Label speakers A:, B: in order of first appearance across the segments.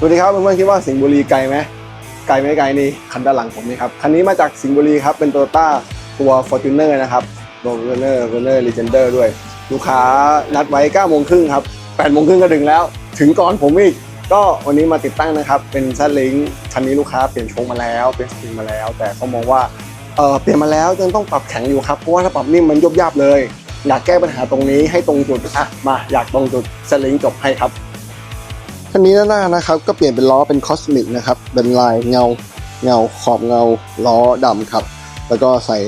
A: สวัสดีครับเพื่อนๆคิดว่าสิงห์บุรีไกลไหมไกลไม่ไกลนี่คันด้านหลังผมนี่ครับคันนี้มาจากสิงห์บุรีครับเป็นโตโยต้าตัว Fortuner นะครับ Fortuner Fortuner Legender ด้วย ลูกค้านัดไว้9โมงครึ่งครับ8โมงครึ่งก็ถึงแล้ว ถึงก่อนผมอีก ก็วันนี้มาติดตั้งนะครับเป็นซัดลิงคันนี้ลูกค้าเปลี่ยนโชงมาแล้วเปลี่ยนสปริงมาแล้ว แต่เขามองว่าเออเปลี่ยนมาแล้วยังต้องปรับแข็งอยู่ครับเพราะว่าถ้าปรับนิ่มมันยุบยับเลย อยากแก้ปัญหาตรงนี้ให้ตรงจุดอะมาอยากตรงจุดซัดลิงจบให้ครับ คันนี้ด้านหน้านะครับ ก็เปลี่ยนเป็นล้อเป็นคอสมิกนะครับ เป็นลายเงาเงาขอบเงาล้อดำครับ แล้วก็ใส่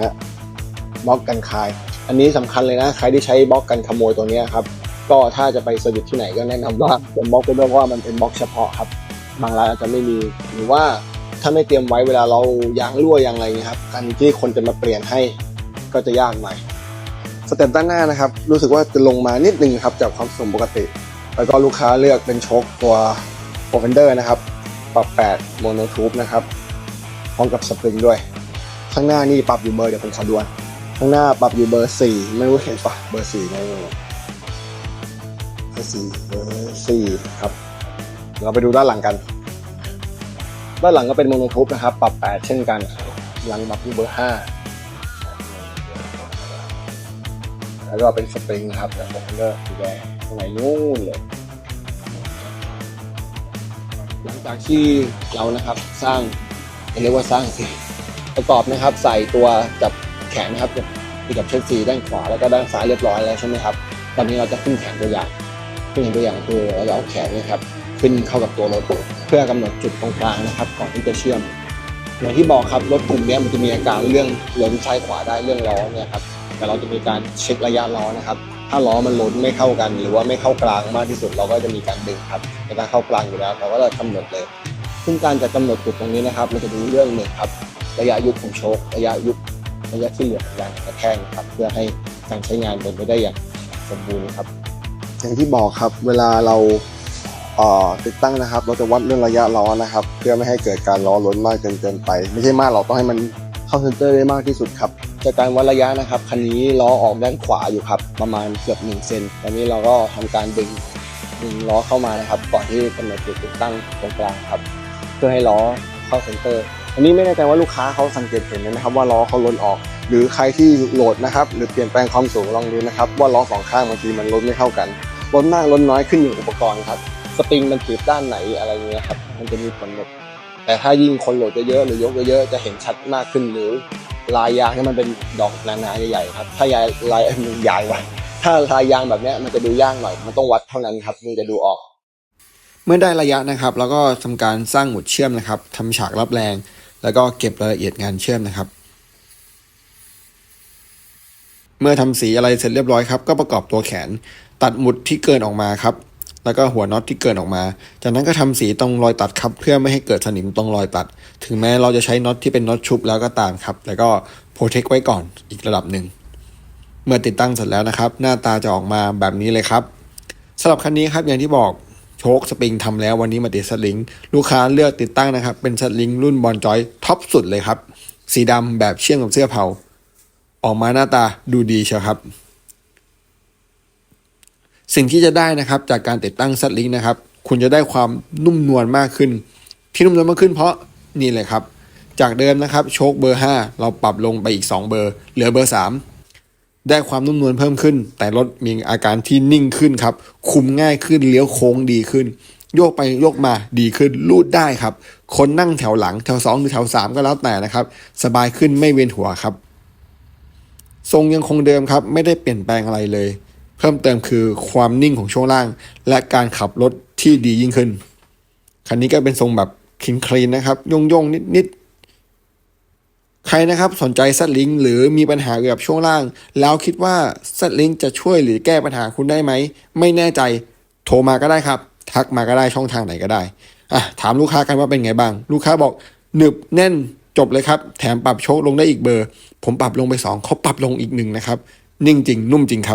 A: ฮะบล็อกกันคาย อันนี้สำคัญเลยนะ ใครที่ใช้บล็อกกันขโมยตัวนี้ครับ ก็ถ้าจะไปเซอร์วิสที่ไหนก็แนะนำว่าเป็นบล็อกไปด้วยเพราะว่ามันเป็นบล็อกเฉพาะครับ บางร้านอาจจะไม่มี หรือว่าถ้าไม่เตรียมไว้เวลาเรายางรั่วยางอะไรเงี้ยครับ การที่คนจะมาเปลี่ยนให้ก็จะยากหน่อย สเต็ปด้านหน้านะครับ รู้สึกว่าจะลงมานิดนึงครับจากความสูงปกติ แล้วก็ลูกค้าเลือกเป็นโชคตัวโ o เ e นเดอร์นะครับ ปรับ 8 โมโนทูบนะครับ พร้อมกับสปริงด้วย ข้างหน้านี่ปรับอยู่เบอร์เดี๋ยวผมขอดวน ข้างหน้าปรับอยู่เบอร์ 4 ไม่รู้เห็นปะเบอร์ 4ในเบอร์4เบอร์4ครับ เราไปดูด้านหลังกัน ด้านหลังก็เป็นโมโนทูบนะครับ ปรับ 8 เช่นกัน หลังปรับอยู่เบอร์ 5แล้วก็เป็นสปริงนะครับแบบโ o เ e นเดอร์สีแดง ตรงไหนนู่นเลย หลังจากที่เรานะครับสร้างเรียกว่าสร้างสิประกอบนะครับ ใส่ตัวจับแขนนะครับกับเชือกสีด้านขวาแล้วก็ด้านซ้ายเรียบร้อยแล้วใช่ไหมครับ ตอนนี้เราจะขึ้นแขนตัวอย่างขึ้นแขนตัวอย่างคือเราจะเอาแขนนะครับขึ้นเข้ากับตัวรถเพื่อกำหนดจุดตรงกลางนะครับ ก่อนที่จะเชื่อมอย่างที่บอกครับรถกลุ่มเนี้ยมันจะมีอาการเรื่องล้นซ้ายขวาได้เรื่องล้อเนี่ยครับแต่เราจะมีการเช็คระยะล้อนะครับ ถ้าล้อมันล้นไม่เข้ากัน หรือว่าไม่เข้ากลางมากที่สุด เราก็จะมีการดึงครับแต่ถ้าเข้ากลางอยู่แล้วเราก็จะกำหนดเลย ซึ่งการจะกำหนดจุดตรงนี้นะครับเราจะดูเรื่องหนึ่งครับ ระยะยุบของโชคระยะยุบระยะที่เหลือของยางกระแทกครับ เพื่อให้การใช้งานเป็นไปได้อย่างสมบูรณ์ครับ อย่างที่บอกครับเวลาเราติดตั้งนะครับ เราจะวัดเรื่องระยะล้อนะครับ เพื่อไม่ให้เกิดการล้อล้นมากเกินเกินไป ไม่ใช่มากหรอกต้องให้มันเข้าเซนเตอร์ได้มากที่สุดครับ จากการวัดระยะนะครับคันนี้ล้อออกด้านขวาอยู่ครับประมาณเกือบ1เซนตอนนี้เราก็ทำการดึงดึงล้อเข้ามานะครับ ก่อนที่กำหนดจุดติดตั้งตรงกลางครับ เพื่อให้ล้อเข้าเซนเตอร์ อันนี้ไม่แน่ใจว่าลูกค้าเขาสังเกตเห็นไหมครับว่าล้อเขาล้นออก หรือใครที่โหลดนะครับหรือเปลี่ยนแปลงความสูงลองดูนะครับว่าล้อสองข้างบางทีมันล้นไม่เท่ากันล้นมากล้นน้อยขึ้นอยู่อุปกรณ์ครับสปริงมันถีบด้านไหนอะไรเงี้ยครับมันจะมีผลหมดแต่ถ้ายิ่งคนโหลดเยอะๆหรือยกเยอะๆจะเห็นชัดมากขึ้นหรือ ลายยางที่มันเป็นดอกหนาๆใหญ่ๆครับถ้ายายลายมันใหญ่ไว้ถ้าลายยางแบบเนี้ยมันจะดูยากหน่อย มันต้องวัดเท่านั้นครับนี่จะดูออก เมื่อได้ระยะนะครับ แล้วก็ทำการสร้างหมุดเชื่อมนะครับทำฉากรับแรง แล้วก็เก็บรายละเอียดงานเชื่อมนะครับ เมื่อทำสีอะไรเสร็จเรียบร้อยครับ ก็ประกอบตัวแขน ตัดหมุดที่เกินออกมาครับ แล้วก็หัวน็อตที่เกินออกมา จากนั้นก็ทำสีตรงรอยตัดครับ เพื่อไม่ให้เกิดสนิมตรงรอยตัด ถึงแม้เราจะใช้น็อตที่เป็นน็อตชุบแล้วก็ตามครับแล้วก็โปรเทคไว้ก่อนอีกระดับหนึ่ง เมื่อติดตั้งเสร็จแล้วนะครับ หน้าตาจะออกมาแบบนี้เลยครับสำหรับคันนี้ครับอย่างที่บอกโชคสปริงทำแล้ววันนี้มาติดสลิง ลูกค้าเลือกติดตั้งนะครับ เป็นสลิงรุ่นบอลจอยท็อปสุดเลยครับ สีดำแบบเชื่อมกับเสื้อเผา ออกมาหน้าตาดูดีเชียวครับ สิ่งที่จะได้นะครับจากการติดตั้งซัดลิงนะครับ คุณจะได้ความนุ่มนวลมากขึ้น ที่นุ่มนวลมากขึ้นเพราะนี่เลยครับ จากเดิมนะครับโชคเบอร์ 5 เราปรับลงไปอีก 2 เบอร์ เหลือเบอร์ 3 ได้ความนุ่มนวลเพิ่มขึ้น แต่รถมีอาการที่นิ่งขึ้นครับ คุมง่ายขึ้นเลี้ยวโค้งดีขึ้น โยกไปโยกมาดีขึ้นลูดได้ครับ คนนั่งแถวหลังแถว 2 หรือแถว 3 ก็แล้วแต่นะครับ สบายขึ้นไม่เวียนหัวครับ ทรงยังคงเดิมครับไม่ได้เปลี่ยนแปลงอะไรเลย เพิ่มเติมคือความนิ่งของช่วงล่าง และการขับรถที่ดียิ่งขึ้น คันนี้ก็เป็นทรงแบบคลีนคลีนนะครับยงยงนิดนิดๆใครนะครับสนใจซัดลิงหรือมีปัญหาเกี่ยวกับช่วงล่าง แล้วคิดว่าซัดลิงจะช่วยหรือแก้ปัญหาคุณได้ไหม ไม่แน่ใจโทรมาก็ได้ครับ ทักมาก็ได้ช่องทางไหนก็ได้อะถามลูกค้ากันว่าเป็นไงบ้าง ลูกค้าบอกหนึบแน่นจบเลยครับ แถมปรับโชคลงได้อีกเบอร์ ผมปรับลงไปสองเขาปรับลงอีกหนึ่งนะครับ นิ่งจริง นุ่มจริงครับ